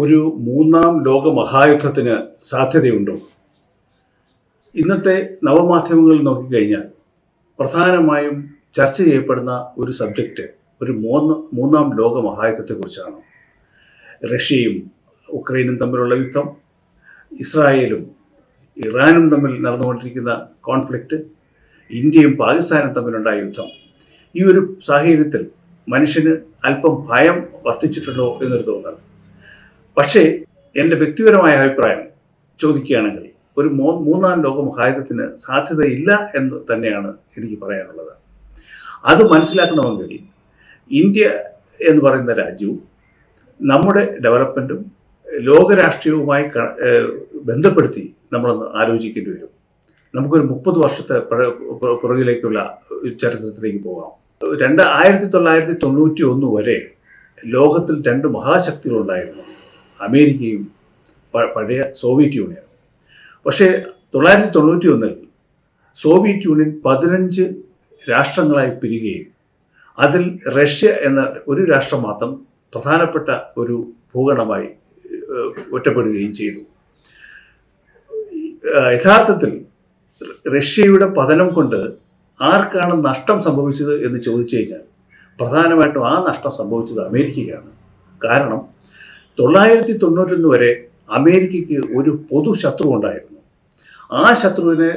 ഒരു മൂന്നാം ലോക മഹായുദ്ധത്തിന് സാധ്യതയുണ്ടോ? ഇന്നത്തെ നവമാധ്യമങ്ങളിൽ നോക്കിക്കഴിഞ്ഞാൽ പ്രധാനമായും ചർച്ച ചെയ്യപ്പെടുന്ന ഒരു സബ്ജക്റ്റ് ഒരു മൂന്ന് മൂന്നാം ലോക മഹായുദ്ധത്തെക്കുറിച്ചാണ് റഷ്യയും ഉക്രൈനും തമ്മിലുള്ള യുദ്ധം ഇസ്രായേലും ഇറാനും തമ്മിൽ നടന്നുകൊണ്ടിരിക്കുന്ന കോൺഫ്ലിക്റ്റ് ഇന്ത്യയും പാകിസ്ഥാനും തമ്മിലുണ്ടായ യുദ്ധം. ഈ ഒരു സാഹചര്യത്തിൽ മനുഷ്യന് അല്പം ഭയം വർദ്ധിച്ചിട്ടുണ്ടോ എന്നൊരു തോന്നൽ. പക്ഷേ എന്റെ വ്യക്തിപരമായ അഭിപ്രായം ചോദിക്കുകയാണെങ്കിൽ ഒരു മോ മൂന്നാം ലോക മഹായുദ്ധത്തിന് സാധ്യതയില്ല എന്ന് തന്നെയാണ് എനിക്ക് പറയാനുള്ളത്. അത് മനസ്സിലാക്കണമെങ്കിൽ ഇന്ത്യ എന്ന് പറയുന്ന രാജ്യവും നമ്മുടെ ഡെവലപ്മെന്റും ലോകരാഷ്ട്രീയവുമായി ബന്ധപ്പെടുത്തി നമ്മളൊന്ന് ആലോചിക്കേണ്ടി വരും. നമുക്കൊരു മുപ്പത് വർഷത്തെ പുറ- പുറ- പുറകിലേക്കുള്ള ചരിത്രത്തിലേക്ക് പോകാം. രണ്ട് ആയിരത്തി തൊള്ളായിരത്തി തൊണ്ണൂറ്റി ഒന്ന് വരെ ലോകത്തിൽ രണ്ട് മഹാശക്തികളുണ്ടായിരുന്നു. അമേരിക്കയും പഴയ സോവിയറ്റ് യൂണിയനും. പക്ഷേ തൊള്ളായിരത്തി തൊണ്ണൂറ്റി ഒന്നിൽ സോവിയറ്റ് യൂണിയൻ പതിനഞ്ച് രാഷ്ട്രങ്ങളായി പിരിയുകയും അതിൽ റഷ്യ എന്ന ഒരു രാഷ്ട്രം മാത്രം പ്രധാനപ്പെട്ട ഒരു ഭൂഗണമായി ഒറ്റപ്പെടുകയും ചെയ്തു. യഥാർത്ഥത്തിൽ റഷ്യയുടെ പതനം കൊണ്ട് ആർക്കാണ് നഷ്ടം സംഭവിച്ചത് എന്ന് ചോദിച്ചു കഴിഞ്ഞാൽ പ്രധാനമായിട്ടും ആ നഷ്ടം സംഭവിച്ചത് അമേരിക്കയാണ് കാരണം തൊള്ളായിരത്തി തൊണ്ണൂറ്റൊന്ന് വരെ അമേരിക്കയ്ക്ക് ഒരു പൊതു ശത്രു ഉണ്ടായിരുന്നു. ആ ശത്രുവിനെ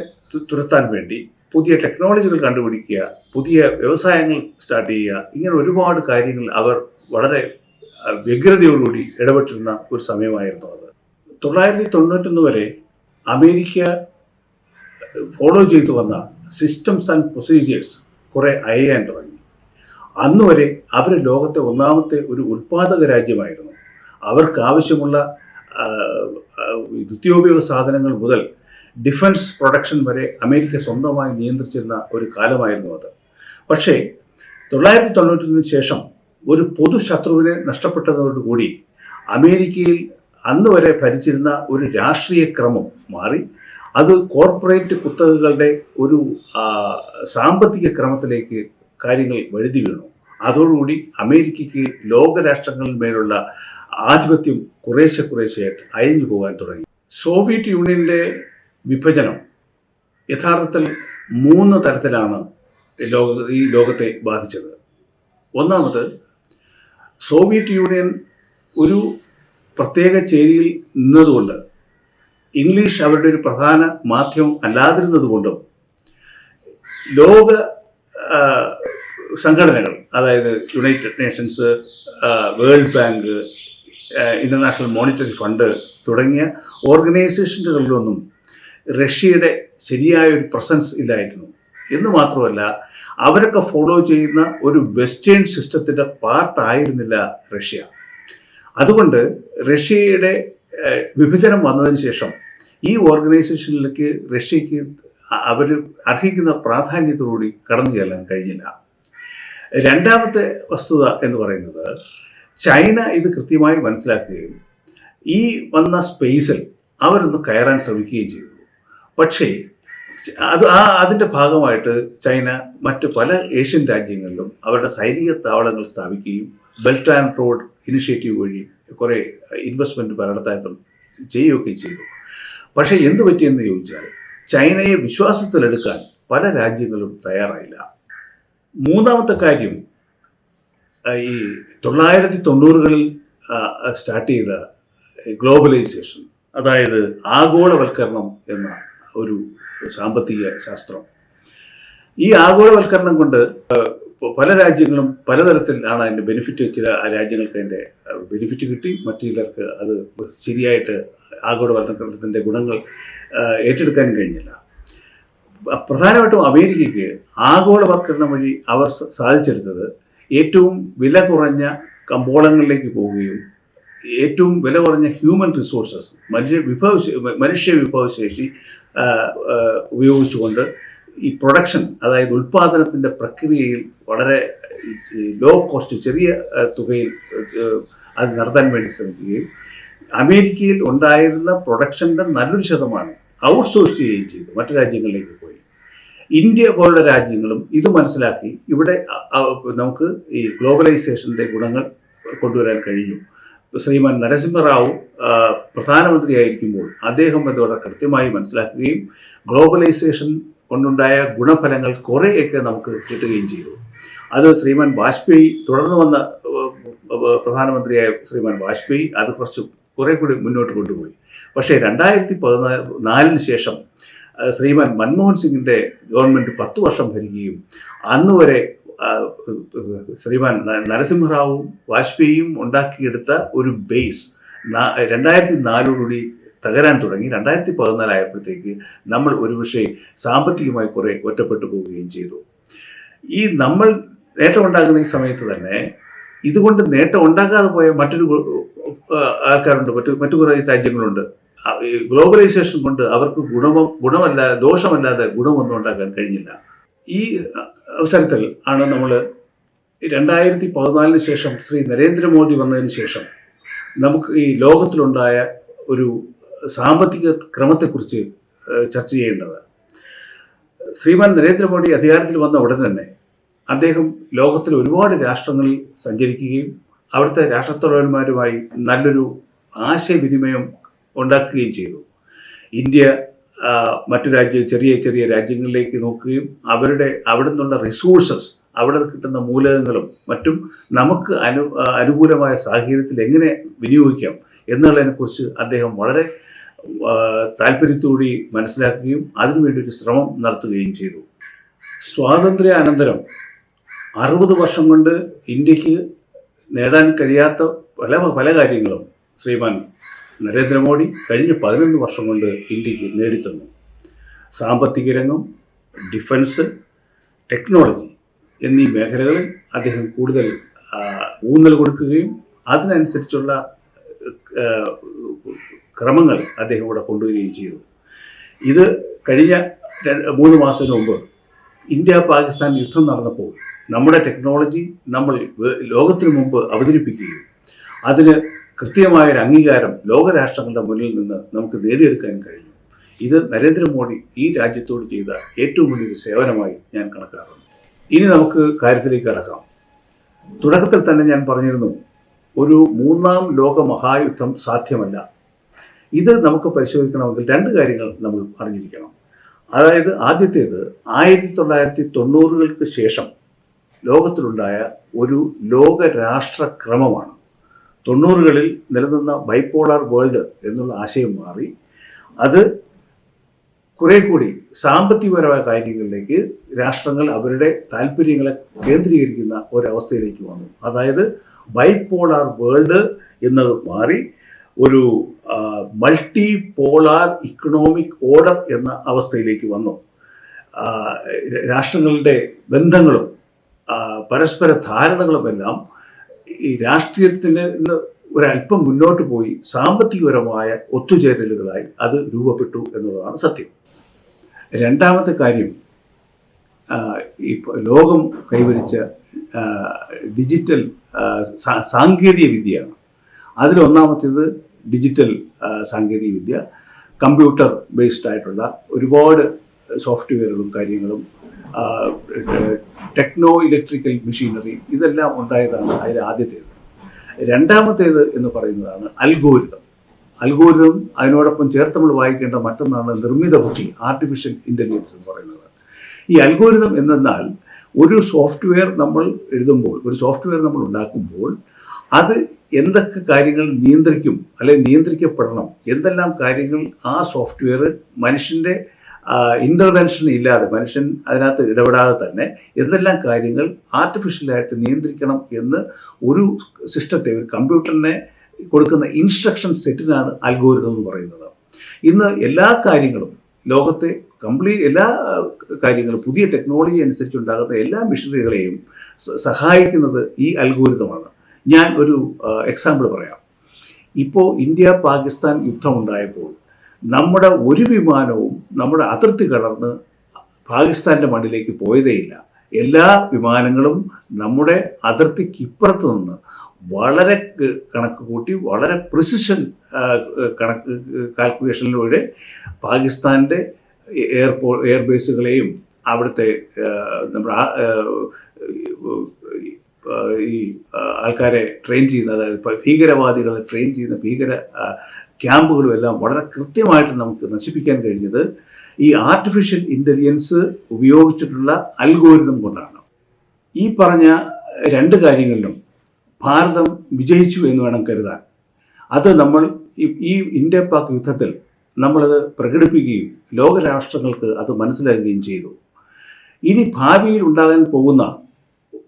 തുരത്താൻ വേണ്ടി പുതിയ ടെക്നോളജികൾ കണ്ടുപിടിക്കുക പുതിയ വ്യവസായങ്ങൾ സ്റ്റാർട്ട് ചെയ്യുക ഇങ്ങനെ ഒരുപാട് കാര്യങ്ങൾ അവർ വളരെ വ്യഗ്രതയോടുകൂടി ഇടപെട്ടിരുന്ന ഒരു സമയമായിരുന്നു അത്. തൊള്ളായിരത്തി തൊണ്ണൂറ്റൊന്ന് വരെ അമേരിക്ക ഫോളോ ചെയ്തു വന്ന സിസ്റ്റംസ് ആൻഡ് പ്രൊസീജിയേഴ്സ് കുറേ അയയാൻ തുടങ്ങി. അന്നുവരെ അവർ ലോകത്തെ ഒന്നാമത്തെ ഒരു ഉൽപാദക രാജ്യമായിരുന്നു. അവർക്ക് ആവശ്യമുള്ള നിത്യോപയോഗ സാധനങ്ങൾ മുതൽ ഡിഫൻസ് പ്രൊഡക്ഷൻ വരെ അമേരിക്ക സ്വന്തമായി നിയന്ത്രിച്ചിരുന്ന ഒരു കാലമായിരുന്നു അത്. പക്ഷേ തൊള്ളായിരത്തി തൊണ്ണൂറ്റിന് ശേഷം ഒരു പൊതു ശത്രുവിനെ നഷ്ടപ്പെട്ടതോടുകൂടി അമേരിക്കയിൽ അന്ന് വരെ ഭരിച്ചിരുന്ന ഒരു രാഷ്ട്രീയ ക്രമം മാറി. അത് കോർപ്പറേറ്റ് കുത്തകകളുടെ ഒരു സാമ്പത്തിക ക്രമത്തിലേക്ക് കാര്യങ്ങൾ വഴുതി വീണു. അതോടുകൂടി അമേരിക്കയ്ക്ക് ലോകരാഷ്ട്രങ്ങളിൽ മേലുള്ള ആധിപത്യം കുറേശ്ശെ കുറേശ്ശെയായിട്ട് അയഞ്ഞു പോകാൻ തുടങ്ങി. സോവിയറ്റ് യൂണിയന്റെ വിഭജനം യഥാർത്ഥത്തിൽ മൂന്ന് തരത്തിലാണ് ലോക ഈ ലോകത്തെ ബാധിച്ചത്. ഒന്നാമത് സോവിയറ്റ് യൂണിയൻ ഒരു പ്രത്യേക ചേരിയിൽ നിന്നതുകൊണ്ട് ഇംഗ്ലീഷ് അവരുടെ ഒരു പ്രധാന മാധ്യമം അല്ലാതിരുന്നതുകൊണ്ടും ലോക സംഘടനകൾ അതായത് യുണൈറ്റഡ് നേഷൻസ് വേൾഡ് ബാങ്ക് ആ, ഇന്റർനാഷണൽ മോണിറ്ററി ഫണ്ട് തുടങ്ങിയ ഓർഗനൈസേഷനുകളിലൊന്നും റഷ്യയുടെ ശരിയായ ഒരു പ്രസൻസ് ഇല്ലായിരുന്നു. എന്ന് മാത്രമല്ല അവരൊക്കെ ഫോളോ ചെയ്യുന്ന ഒരു വെസ്റ്റേൺ സിസ്റ്റത്തിന്റെ പാർട്ടായിരുന്നില്ല റഷ്യ. അതുകൊണ്ട് റഷ്യയുടെ വിഭജനം വന്നതിന് ശേഷം ഈ ഓർഗനൈസേഷനിലേക്ക് റഷ്യക്ക് അവർ അർഹിക്കുന്ന പ്രാധാന്യത്തോടുകൂടി കടന്നു ചെല്ലാൻ കഴിഞ്ഞില്ല. രണ്ടാമത്തെ വസ്തുത എന്ന് പറയുന്നത് ചൈന ഇത് കൃത്യമായി മനസ്സിലാക്കുകയും ഈ വന്ന സ്പേസിൽ അവരൊന്ന് കയറാൻ ശ്രമിക്കുകയും ചെയ്തു. പക്ഷേ അത് ആ അതിന്റെ ഭാഗമായിട്ട് ചൈന മറ്റ് പല ഏഷ്യൻ രാജ്യങ്ങളിലും അവരുടെ സൈനിക താവളങ്ങൾ സ്ഥാപിക്കുകയും ബെൽറ്റ് ആൻഡ് റോഡ് ഇനിഷ്യേറ്റീവ് വഴി കുറേ ഇൻവെസ്റ്റ്മെന്റ് പലയിടത്തായിട്ടും ചെയ്യുകയൊക്കെ ചെയ്തു. പക്ഷേ എന്ത് പറ്റിയെന്ന് ചോദിച്ചാൽ ചൈനയെ വിശ്വാസത്തിലെടുക്കാൻ പല രാജ്യങ്ങളും തയ്യാറായില്ല. മൂന്നാമത്തെ കാര്യം ഈ തൊള്ളായിരത്തി തൊണ്ണൂറുകളിൽ സ്റ്റാർട്ട് ചെയ്ത ഗ്ലോബലൈസേഷൻ അതായത് ആഗോളവൽക്കരണം എന്ന ഒരു സാമ്പത്തിക ശാസ്ത്രം. ഈ ആഗോളവൽക്കരണം കൊണ്ട് പല രാജ്യങ്ങളും പലതരത്തിലാണ് അതിന്റെ ബെനിഫിറ്റ് ചില രാജ്യങ്ങൾക്ക് അതിന്റെ ബെനിഫിറ്റ് കിട്ടി. മറ്റു ചിലർക്ക് അത് ശരിയായിട്ട് ആഗോളവൽക്കരണത്തിന്റെ ഗുണങ്ങൾ ഏറ്റെടുക്കാൻ കഴിഞ്ഞില്ല. പ്രധാനമായിട്ടും അമേരിക്കയ്ക്ക് ആഗോളവൽക്കരണം വഴി അവർ സാധിച്ചെടുത്തത് ഏറ്റവും വില കുറഞ്ഞ കമ്പോളങ്ങളിലേക്ക് പോവുകയും ഏറ്റവും വില കുറഞ്ഞ ഹ്യൂമൻ റിസോഴ്സസ് മനുഷ്യ വിഭവ മനുഷ്യ വിഭവശേഷി ഉപയോഗിച്ചുകൊണ്ട് ഈ പ്രൊഡക്ഷൻ അതായത് ഉൽപാദനത്തിന്റെ പ്രക്രിയയിൽ വളരെ ലോ കോസ്റ്റ് ചെറിയ തുകയിൽ അത് നടത്താൻ വേണ്ടി ശ്രമിക്കുകയും അമേരിക്കയിൽ ഉണ്ടായിരുന്ന പ്രൊഡക്ഷന്റെ നല്ലൊരു ശതമാനം ഔട്ട്സോഴ്സ് ചെയ്യുകയും ചെയ്തു. മറ്റു രാജ്യങ്ങളിലേക്ക് പോയി. ഇന്ത്യ പോലുള്ള രാജ്യങ്ങളും ഇത് മനസ്സിലാക്കി ഇവിടെ നമുക്ക് ഈ ഗ്ലോബലൈസേഷന്റെ ഗുണങ്ങൾ കൊണ്ടുവരാൻ കഴിഞ്ഞു. ശ്രീമാൻ നരസിംഹറാവു പ്രധാനമന്ത്രിയായിരിക്കുമ്പോൾ അദ്ദേഹം അതോടെ കൃത്യമായി മനസ്സിലാക്കുകയും ഗ്ലോബലൈസേഷൻ കൊണ്ടുണ്ടായ ഗുണഫലങ്ങൾ കുറേയൊക്കെ നമുക്ക് കിട്ടുകയും ചെയ്തു. അത് ശ്രീമാൻ വാജ്പേയി തുടർന്ന് വന്ന പ്രധാനമന്ത്രിയായ ശ്രീമാൻ വാജ്പേയി അത് കുറച്ച് കുറെ കൂടി മുന്നോട്ട് കൊണ്ടുപോയി. പക്ഷേ രണ്ടായിരത്തി പതിനാല് നാലിന് ശേഷം ശ്രീമാൻ മൻമോഹൻ സിംഗിന്റെ ഗവൺമെന്റ് പത്ത് വർഷം ഭരിക്കുകയും അന്ന് വരെ ശ്രീമാൻ നരസിംഹറാവും വാജ്പേയിയും ഉണ്ടാക്കിയെടുത്ത ഒരു ബേസ് രണ്ടായിരത്തി നാലോടുകൂടി തകരാൻ തുടങ്ങി. രണ്ടായിരത്തി പതിനാലായപ്പോഴത്തേക്ക് നമ്മൾ ഒരുപക്ഷെ സാമ്പത്തികമായി കുറേ ഒറ്റപ്പെട്ടു പോവുകയും ചെയ്തു. ഈ നമ്മൾ നേട്ടം ഉണ്ടാകുന്ന ഈ സമയത്ത് തന്നെ ഇതുകൊണ്ട് നേട്ടം ഉണ്ടാക്കാതെ പോയ മറ്റൊരു ആൾക്കാരുണ്ട് മറ്റു മറ്റു കുറേ രാജ്യങ്ങളുണ്ട്. ഗ്ലോബലൈസേഷൻ കൊണ്ട് അവർക്ക് ഗുണമോ ഗുണമല്ല ദോഷമല്ലാതെ ഗുണമൊന്നും ഉണ്ടാക്കാൻ കഴിഞ്ഞില്ല. ഈ അവസരത്തിൽ ആണ് നമ്മൾ രണ്ടായിരത്തി പതിനാലിന് ശേഷം ശ്രീ നരേന്ദ്രമോദി വന്നതിന് ശേഷം നമുക്ക് ഈ ലോകത്തിലുണ്ടായ ഒരു സാമ്പത്തിക ക്രമത്തെക്കുറിച്ച് ചർച്ച ചെയ്യേണ്ടത്. ശ്രീമാൻ നരേന്ദ്രമോദി അധികാരത്തിൽ വന്ന ഉടൻ തന്നെ അദ്ദേഹം ലോകത്തിലെ ഒരുപാട് രാഷ്ട്രങ്ങളിൽ സഞ്ചരിക്കുകയും അവിടുത്തെ രാഷ്ട്രത്തലവന്മാരുമായി നല്ലൊരു ആശയവിനിമയം ഉണ്ടാക്കുകയും ചെയ്തു. ഇന്ത്യ മറ്റു രാജ്യ ചെറിയ ചെറിയ രാജ്യങ്ങളിലേക്ക് നോക്കുകയും അവരുടെ അവിടെ നിന്നുള്ള റിസോഴ്സസ് അവിടെ കിട്ടുന്ന മൂലകങ്ങളും മറ്റും നമുക്ക് അനു അനുകൂലമായ സാഹചര്യത്തിൽ എങ്ങനെ വിനിയോഗിക്കാം എന്നുള്ളതിനെക്കുറിച്ച് അദ്ദേഹം വളരെ താല്പര്യത്തോടെ മനസ്സിലാക്കുകയും അതിനുവേണ്ടി ഒരു ശ്രമം നടത്തുകയും ചെയ്തു. സ്വാതന്ത്ര്യാനന്തരം അറുപത് വർഷം കൊണ്ട് ഇന്ത്യയ്ക്ക് നേടാൻ കഴിയാത്ത പല പല കാര്യങ്ങളും ശ്രീമാൻ നരേന്ദ്രമോദി കഴിഞ്ഞ പതിനൊന്ന് വർഷം കൊണ്ട് ഇന്ത്യയ്ക്ക് നേടിത്തന്നു. സാമ്പത്തിക രംഗം ഡിഫൻസ് ടെക്നോളജി എന്നീ മേഖലകളിൽ അദ്ദേഹം കൂടുതൽ ഊന്നൽ കൊടുക്കുകയും അതിനനുസരിച്ചുള്ള ക്രമങ്ങൾ അദ്ദേഹം ഇവിടെ കൊണ്ടുവരികയും ചെയ്തു. ഇത് കഴിഞ്ഞ മൂന്ന് മാസത്തിന് മുമ്പ് ഇന്ത്യ പാകിസ്ഥാൻ യുദ്ധം നടന്നപ്പോൾ നമ്മുടെ ടെക്നോളജി നമ്മൾ ലോകത്തിനു മുമ്പ് അവതരിപ്പിക്കുകയും അതിന് കൃത്യമായൊരു അംഗീകാരം ലോകരാഷ്ട്രങ്ങളുടെ മുന്നിൽ നിന്ന് നമുക്ക് നേടിയെടുക്കാൻ കഴിയും. ഇത് നരേന്ദ്രമോദി ഈ രാജ്യത്തോട് ചെയ്ത ഏറ്റവും വലിയൊരു സേവനമായി ഞാൻ കണക്കാക്കുന്നു. ഇനി നമുക്ക് കാര്യത്തിലേക്ക് കടക്കാം. തുടക്കത്തിൽ തന്നെ ഞാൻ പറഞ്ഞിരുന്നു ഒരു മൂന്നാം ലോക മഹായുദ്ധം സാധ്യമല്ല. ഇത് നമുക്ക് പരിശോധിക്കണമെങ്കിൽ രണ്ട് കാര്യങ്ങൾ നമ്മൾ അറിഞ്ഞിരിക്കണം. അതായത് ആദ്യത്തേത് ആയിരത്തി തൊള്ളായിരത്തി തൊണ്ണൂറുകൾക്ക് ശേഷം ലോകത്തിലുണ്ടായ ഒരു ലോക രാഷ്ട്രക്രമമാണ് തൊണ്ണൂറുകളിൽ നിലനിന്ന ബൈപോളാർ വേൾഡ് എന്നുള്ള ആശയം മാറി. അത് കുറെ കൂടി സാമ്പത്തികപരമായ കാര്യങ്ങളിലേക്ക് രാഷ്ട്രങ്ങൾ അവരുടെ താല്പര്യങ്ങളെ കേന്ദ്രീകരിക്കുന്ന ഒരവസ്ഥയിലേക്ക് വന്നു. അതായത് ബൈപോളാർ വേൾഡ് എന്നത് മാറി ഒരു മൾട്ടി പോളാർ ഇക്കണോമിക് ഓർഡർ എന്ന അവസ്ഥയിലേക്ക് വന്നു. രാഷ്ട്രങ്ങളുടെ ബന്ധങ്ങളും പരസ്പര ധാരണകളുമെല്ലാം ഈ രാഷ്ട്രീയത്തിന് ഒരല്പം മുന്നോട്ട് പോയി സാമ്പത്തികപരമായ ഒത്തുചേരലുകളായി അത് രൂപപ്പെട്ടു എന്നുള്ളതാണ് സത്യം. രണ്ടാമത്തെ കാര്യം ഇപ്പോൾ ലോകം കൈവരിച്ച ഡിജിറ്റൽ സാങ്കേതിക വിദ്യയാണ്. അതിലൊന്നാമത്തേത് ഡിജിറ്റൽ സാങ്കേതിക വിദ്യ. കമ്പ്യൂട്ടർ ബേസ്ഡ് ആയിട്ടുള്ള ഒരുപാട് സോഫ്റ്റ്വെയറുകളും കാര്യങ്ങളും ടെക്നോ ഇലക്ട്രിക്കൽ മെഷീനറി ഇതെല്ലാം ഉണ്ടായതാണ് അതിൽ ആദ്യത്തേത്. രണ്ടാമത്തേത് എന്ന് പറയുന്നതാണ് അൽഗോരിതം അൽഗോരിതം അതിനോടൊപ്പം ചേർത്ത് നമ്മൾ വായിക്കേണ്ട മറ്റൊന്നാണ് നിർമ്മിത ബുദ്ധി ആർട്ടിഫിഷ്യൽ ഇന്റലിജൻസ് എന്ന് പറയുന്നത്. ഈ അൽഗോരിതം എന്നാൽ ഒരു സോഫ്റ്റ്വെയർ നമ്മൾ എഴുതുമ്പോൾ ഒരു സോഫ്റ്റ്വെയർ നമ്മൾ ഉണ്ടാക്കുമ്പോൾ അത് എന്തൊക്കെ കാര്യങ്ങൾ നിയന്ത്രിക്കും അല്ലെങ്കിൽ നിയന്ത്രിക്കപ്പെടണം എന്തെല്ലാം കാര്യങ്ങൾ ആ സോഫ്റ്റ്വെയർ മനുഷ്യന്റെ ഇന്റർവെൻഷൻ ഇല്ലാതെ മനുഷ്യൻ അതിനകത്ത് ഇടപെടാതെ തന്നെ എന്തെല്ലാം കാര്യങ്ങൾ ആർട്ടിഫിഷ്യലായിട്ട് നിയന്ത്രിക്കണം എന്ന് ഒരു സിസ്റ്റത്തെ ഒരു കമ്പ്യൂട്ടറിനെ കൊടുക്കുന്ന ഇൻസ്ട്രക്ഷൻ സെറ്റിനാണ് അൽഗോരിതം എന്ന് പറയുന്നത്. ഇന്ന് എല്ലാ കാര്യങ്ങളും ലോകത്തെ കംപ്ലീറ്റ് എല്ലാ കാര്യങ്ങളും പുതിയ ടെക്നോളജി അനുസരിച്ചുണ്ടാകുന്ന എല്ലാ മെഷീനറികളെയും സഹായിക്കുന്നത് ഈ അൽഗോരിതമാണ് ഞാൻ ഒരു എക്സാമ്പിൾ പറയാം. ഇപ്പോൾ ഇന്ത്യ പാകിസ്ഥാൻ യുദ്ധം ഉണ്ടായപ്പോൾ നമ്മുടെ ഒരു വിമാനവും നമ്മുടെ അതിർത്തി കടന്ന് പാകിസ്ഥാന്റെ മണ്ണിലേക്ക് പോയതേയില്ല എല്ലാ വിമാനങ്ങളും നമ്മുടെ അതിർത്തിക്കിപ്പുറത്ത് നിന്ന് വളരെ കണക്ക് കൂട്ടി വളരെ പ്രിസിഷൻ കണക്ക് കാൽക്കുലേഷനിലൂടെ പാകിസ്ഥാന്റെ എയർപോ എയർബേസുകളെയും അവിടുത്തെ നമ്മുടെ ഈ ആൾക്കാരെ ട്രെയിൻ ചെയ്യുന്ന അതായത് ഭീകരവാദികളെ ട്രെയിൻ ചെയ്യുന്ന ഭീകര ക്യാമ്പുകളും എല്ലാം വളരെ കൃത്യമായിട്ട് നമുക്ക് നശിപ്പിക്കാൻ കഴിഞ്ഞത് ഈ ആർട്ടിഫിഷ്യൽ ഇന്റലിജൻസ് ഉപയോഗിച്ചിട്ടുള്ള അൽഗോരിതം കൊണ്ടാണ്. ഈ പറഞ്ഞ രണ്ട് കാര്യങ്ങളിലും ഭാരതം വിജയിച്ചു എന്ന് വേണം കരുതാൻ. അത് നമ്മൾ ഈ- ഇന്ത്യ പാക് യുദ്ധത്തിൽ നമ്മളത് പ്രകടിപ്പിക്കുകയും ലോകരാഷ്ട്രങ്ങൾക്ക് അത് മനസ്സിലാക്കുകയും ചെയ്തു. ഇനി ഭാവിയിൽ ഉണ്ടാകാൻ പോകുന്ന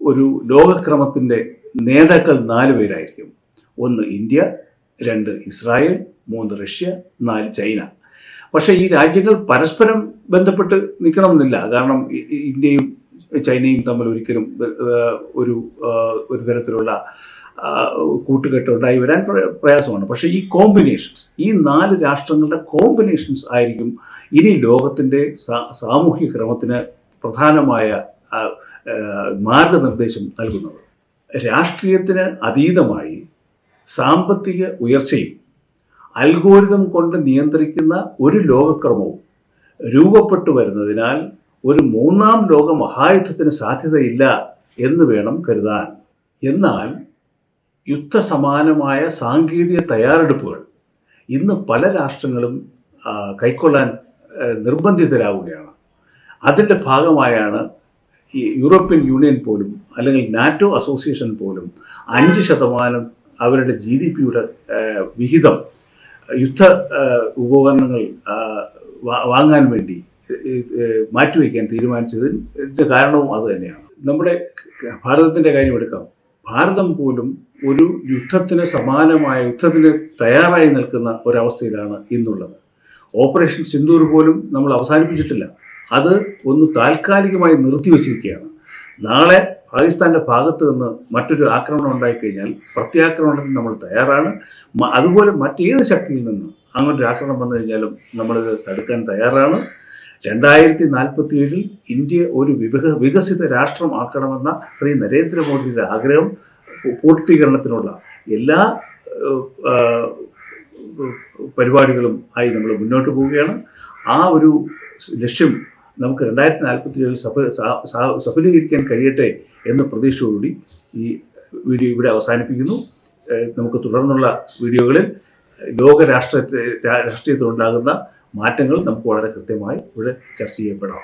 ഒരു ലോകക്രമത്തിന്റെ നേതാക്കൾ നാല് പേരായിരിക്കും. ഒന്ന് ഇന്ത്യ രണ്ട് ഇസ്രായേൽ മൂന്ന് റഷ്യ നാല് ചൈന. പക്ഷേ ഈ രാജ്യങ്ങൾ പരസ്പരം ബന്ധപ്പെട്ട് നിൽക്കണമെന്നില്ല കാരണം ഇന്ത്യയും ചൈനയും തമ്മിൽ ഒരിക്കലും ഒരു ഒരു തരത്തിലുള്ള കൂട്ടുകെട്ട് ഉണ്ടായി വരാൻ പ്ര- പ്രയാസമാണ്. പക്ഷേ ഈ കോമ്പിനേഷൻസ് ഈ നാല് രാഷ്ട്രങ്ങളുടെ കോമ്പിനേഷൻസ് ആയിരിക്കും ഇനി ലോകത്തിന്റെ സാമൂഹ്യ ക്രമത്തിന് പ്രധാനമായ മാർഗനിർദ്ദേശം നൽകുന്നത്. രാഷ്ട്രീയത്തിന് അതീതമായി സാമ്പത്തിക ഉയർച്ചയും അൽഗോരിതം കൊണ്ട് നിയന്ത്രിക്കുന്ന ഒരു ലോകക്രമവും രൂപപ്പെട്ടു വരുന്നതിനാൽ ഒരു മൂന്നാം ലോക മഹായുദ്ധത്തിന് സാധ്യതയില്ല എന്ന് വേണം കരുതാൻ. എന്നാൽ യുദ്ധസമാനമായ സാങ്കേതിക തയ്യാറെടുപ്പുകൾ ഇന്ന് പല രാഷ്ട്രങ്ങളും കൈക്കൊള്ളാൻ നിർബന്ധിതരാവുകയാണ്. അതിന്റെ ഭാഗമായാണ് ഈ യൂറോപ്യൻ യൂണിയൻ പോലും അല്ലെങ്കിൽ നാറ്റോ അസോസിയേഷൻ പോലും അഞ്ച് ശതമാനം അവരുടെ ജി ഡി പിയുടെ വിഹിതം യുദ്ധ ഉപകരണങ്ങൾ വാങ്ങാൻ വേണ്ടി മാറ്റിവെക്കാൻ തീരുമാനിച്ചതിന്റെ കാരണവും അത് തന്നെയാണ്. നമ്മുടെ ഭാരതത്തിന്റെ കാര്യം എടുക്കാം. ഭാരതം പോലും ഒരു യുദ്ധത്തിന് സമാനമായ യുദ്ധത്തിന് തയ്യാറായി നിൽക്കുന്ന ഒരവസ്ഥയിലാണ് ഇന്നുള്ളത്. ഓപ്പറേഷൻ സിന്ദൂർ പോലും നമ്മൾ അവസാനിപ്പിച്ചിട്ടില്ല. അത് ഒന്ന് താൽക്കാലികമായി നിർത്തിവെച്ചിരിക്കുകയാണ്. നാളെ പാകിസ്ഥാന്റെ ഭാഗത്ത് നിന്ന് മറ്റൊരു ആക്രമണം ഉണ്ടായിക്കഴിഞ്ഞാൽ പ്രത്യാക്രമണത്തിന് നമ്മൾ തയ്യാറാണ്. അതുപോലെ മറ്റേത് ശക്തിയിൽ നിന്നും അങ്ങനൊരു ആക്രമണം വന്നു കഴിഞ്ഞാലും നമ്മളിത് തടുക്കാൻ തയ്യാറാണ്. രണ്ടായിരത്തി നാൽപ്പത്തി ഏഴിൽ ഇന്ത്യ ഒരു വിക വികസിത രാഷ്ട്രം ആക്കണമെന്ന ശ്രീ നരേന്ദ്രമോദിയുടെ ആഗ്രഹം പൂർത്തീകരണത്തിനുള്ള എല്ലാ പരിപാടികളും ആയി നമ്മൾ മുന്നോട്ട് പോവുകയാണ്. ആ ഒരു ലക്ഷ്യം നമുക്ക് രണ്ടായിരത്തി നാൽപ്പത്തി ഏഴിൽ സഫ സഫലീകരിക്കാൻ കഴിയട്ടെ എന്ന പ്രതീക്ഷയോടുകൂടി ഈ വീഡിയോ ഇവിടെ അവസാനിപ്പിക്കുന്നു. നമുക്ക് തുടർന്നുള്ള വീഡിയോകളിൽ ലോക രാഷ്ട്രത്തെ രാഷ്ട്രീയത്തിലുണ്ടാകുന്ന മാറ്റങ്ങൾ നമുക്ക് വളരെ കൃത്യമായി ഇവിടെ ചർച്ച ചെയ്യപ്പെടാം.